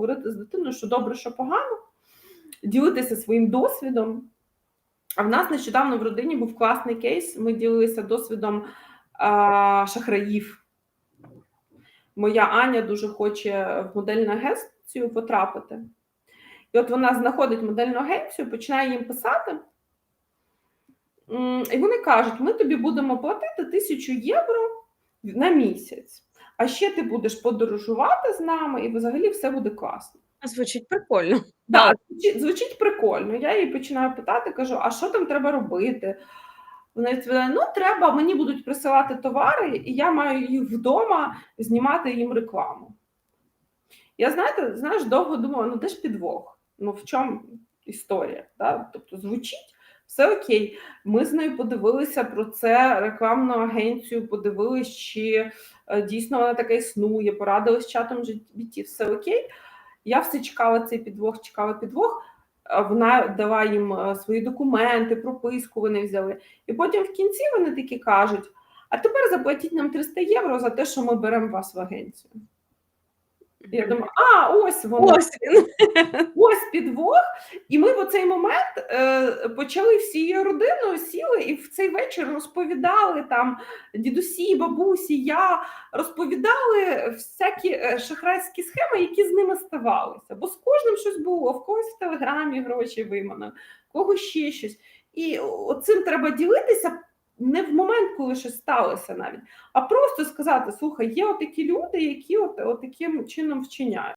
говорити з дитиною, що добре, що погано, ділитися своїм досвідом. А в нас нещодавно в родині був класний кейс. Ми ділилися досвідом а, шахраїв. Моя Аня дуже хоче в модельну агенцію потрапити. І от вона знаходить модельну агенцію, починає їм писати. І вони кажуть: ми тобі будемо платити тисячу євро на місяць, а ще ти будеш подорожувати з нами, і взагалі все буде класно. Звучить прикольно. Так, звучить, звучить прикольно. Я її починаю питати, кажу: а що там треба робити? Вона відповідає: ну, треба, мені будуть присилати товари, і я маю їх вдома знімати їм рекламу. Я знаєте, знаєш, довго думала, ну де ж підвох? Ну в чому історія? Да? Тобто звучить все окей. Ми з нею подивилися про це рекламну агенцію, подивилися, чи е, дійсно вона така існує, порадилися з чатом GBT, все окей. Я все чекала цей підвох, чекала підвох. Вона дала їм е, свої документи, прописку вони взяли. І потім в кінці вони такі кажуть: а тепер заплатіть нам 300 євро за те, що ми беремо вас в агенцію. Я думаю, а ось воно. Ось він. Ось підвох, і ми в цей момент е, почали всією родиною сіли і в цей вечір розповідали там дідусі, бабусі, я розповідали всякі е, шахрайські схеми, які з ними ставалися. Бо з кожним щось було, в когось в телеграмі гроші вимано, в когось ще щось. І оцим треба ділитися. Не в момент, коли щось сталося навіть, а просто сказати: слухай, є отакі люди, які от, от таким чином вчиняють.